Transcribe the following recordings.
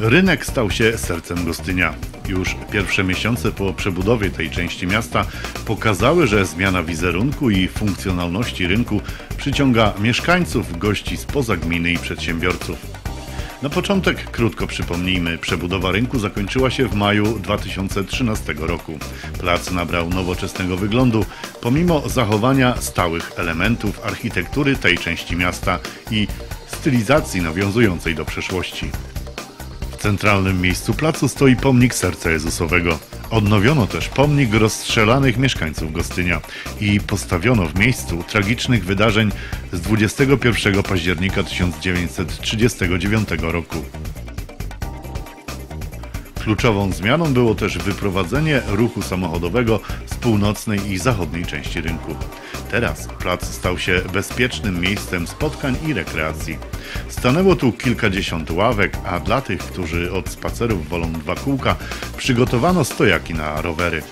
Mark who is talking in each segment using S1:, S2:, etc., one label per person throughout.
S1: Rynek stał się sercem Gostynia. Już pierwsze miesiące po przebudowie tej części miasta pokazały, że zmiana wizerunku i funkcjonalności rynku przyciąga mieszkańców, gości spoza gminy i przedsiębiorców. Na początek krótko przypomnijmy, przebudowa rynku zakończyła się w maju 2013 roku. Plac nabrał nowoczesnego wyglądu, pomimo zachowania stałych elementów architektury tej części miasta i stylizacji nawiązującej do przeszłości. W centralnym miejscu placu stoi pomnik Serca Jezusowego. Odnowiono też pomnik rozstrzelanych mieszkańców Gostynia i postawiono w miejscu tragicznych wydarzeń z 21 października 1939 roku. Kluczową zmianą było też wyprowadzenie ruchu samochodowego północnej i zachodniej części rynku. Teraz plac stał się bezpiecznym miejscem spotkań i rekreacji. Stanęło tu kilkadziesiąt ławek, a dla tych, którzy od spacerów wolą dwa kółka, przygotowano stojaki na rowery.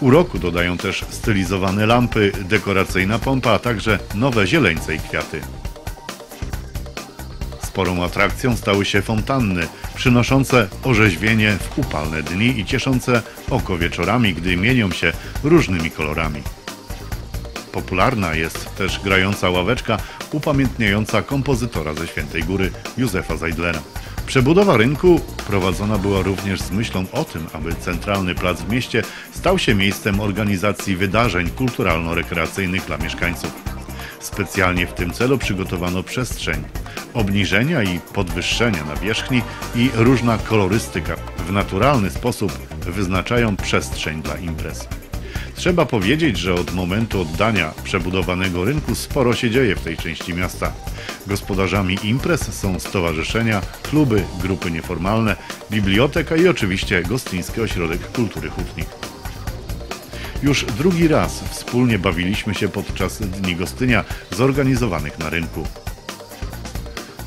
S1: Uroku dodają też stylizowane lampy, dekoracyjna pompa, a także nowe zieleńce i kwiaty. Sporą atrakcją stały się fontanny, przynoszące orzeźwienie w upalne dni i cieszące oko wieczorami, gdy mienią się różnymi kolorami. Popularna jest też grająca ławeczka upamiętniająca kompozytora ze Świętej Góry Józefa Zajdlera. Przebudowa rynku prowadzona była również z myślą o tym, aby centralny plac w mieście stał się miejscem organizacji wydarzeń kulturalno-rekreacyjnych dla mieszkańców. Specjalnie w tym celu przygotowano przestrzeń. Obniżenia i podwyższenia nawierzchni i różna kolorystyka w naturalny sposób wyznaczają przestrzeń dla imprez. Trzeba powiedzieć, że od momentu oddania przebudowanego rynku sporo się dzieje w tej części miasta. Gospodarzami imprez są stowarzyszenia, kluby, grupy nieformalne, biblioteka i oczywiście Gostyński Ośrodek Kultury Hutnik. Już drugi raz wspólnie bawiliśmy się podczas Dni Gostynia zorganizowanych na rynku.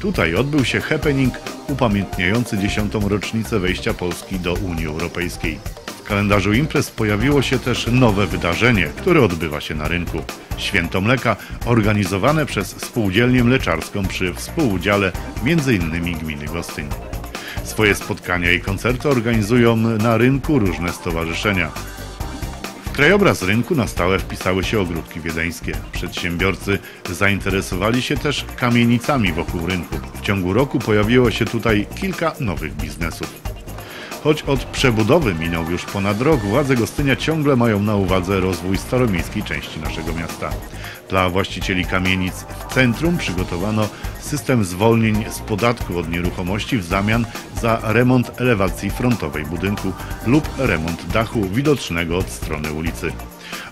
S1: Tutaj odbył się happening upamiętniający dziesiątą rocznicę wejścia Polski do Unii Europejskiej. W kalendarzu imprez pojawiło się też nowe wydarzenie, które odbywa się na rynku. Święto Mleka organizowane przez Spółdzielnię Mleczarską przy współudziale m.in. gminy Gostyń. Swoje spotkania i koncerty organizują na rynku różne stowarzyszenia. Krajobraz rynku na stałe wpisały się ogródki wiedeńskie. Przedsiębiorcy zainteresowali się też kamienicami wokół rynku. W ciągu roku pojawiło się tutaj kilka nowych biznesów. Choć od przebudowy minął już ponad rok, władze Gostynia ciągle mają na uwadze rozwój staromiejskiej części naszego miasta. Dla właścicieli kamienic w centrum przygotowano system zwolnień z podatku od nieruchomości w zamian za remont elewacji frontowej budynku lub remont dachu widocznego od strony ulicy.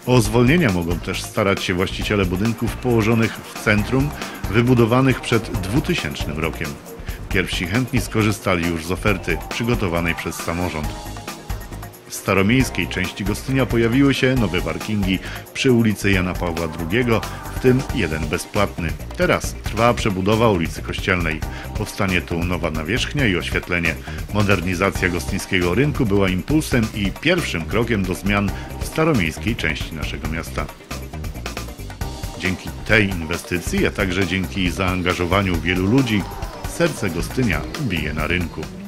S1: O zwolnienia mogą też starać się właściciele budynków położonych w centrum, wybudowanych przed 2000 rokiem. Pierwsi chętni skorzystali już z oferty przygotowanej przez samorząd. W staromiejskiej części Gostynia pojawiły się nowe parkingi przy ulicy Jana Pawła II, w tym jeden bezpłatny. Teraz trwa przebudowa ulicy Kościelnej. Powstanie tu nowa nawierzchnia i oświetlenie. Modernizacja gostyńskiego rynku była impulsem i pierwszym krokiem do zmian w staromiejskiej części naszego miasta. Dzięki tej inwestycji, a także dzięki zaangażowaniu wielu ludzi, serce Gostynia bije na rynku.